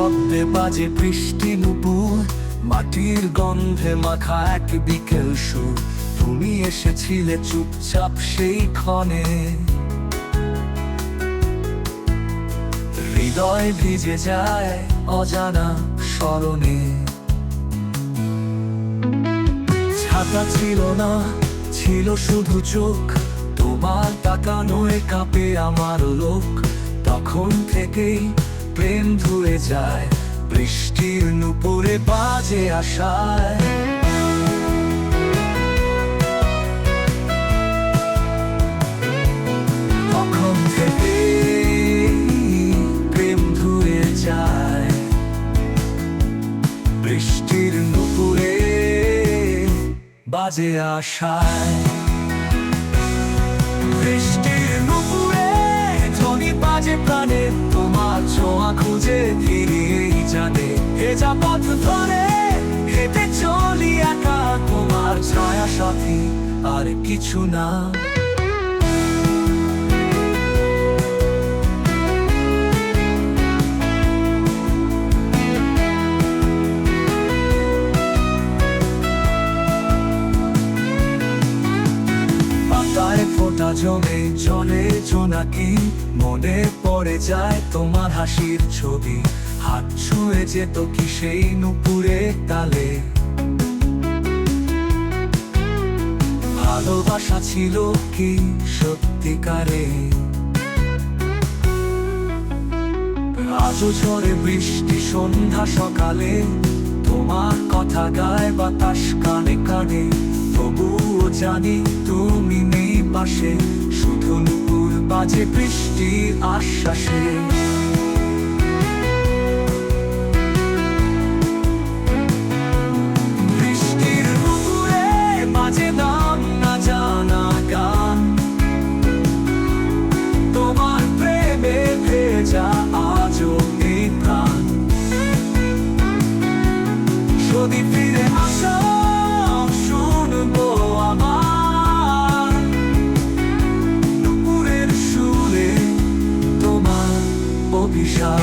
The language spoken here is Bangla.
শব্দে বাজে বৃষ্টি নুপুর, মাটির গন্ধে মাখা এক বিকেল সুর। তুমি এসেছিলে চুপচাপ সেই ক্ষণে। হৃদয় ভিজে যায় অজানা স্মরণে। ছাতা ছিল না, ছিল শুধু চোখ। তোমার তাকানোয় কাঁপে আমার লোক। তখন থেকেই প্রেম ধুয়ে যায়, বৃষ্টির নুপুরে বাজে আশায়। তখন বৃষ্টির নুপুরে বাজে আশায়। বৃষ্টির নুপুরে ধ্বনি বাজে প্রাণে তোমার ছোঁয়া খুঁজে ফিরিয়েই জানে ভেজা পথ ধরে, হেঁটে চলি একা, তোমার ছায়া সাথী, আর কিছু না। জমে জলে জোনাকি, মনে পড়ে যায় তোমার হাসির ছবি। হাত ছুঁয়ে যেত কি সেই নুপুরে তালে। ভালোবাসা ছিল কি সত্যিকারে? আজও বৃষ্টি, সন্ধ্যা সকালে। তোমার কথা গায় বাতাস কানে কানে। তবুও জানি তুমি নেই। আকাশে, শুধু নূপুর বাজে বৃষ্টির আশ্বাসে। বৃষ্টির নুপুরে বাজে নাম না জানা গান। তোমার প্রেমে আজও যদি ফিরে আসা 我闭上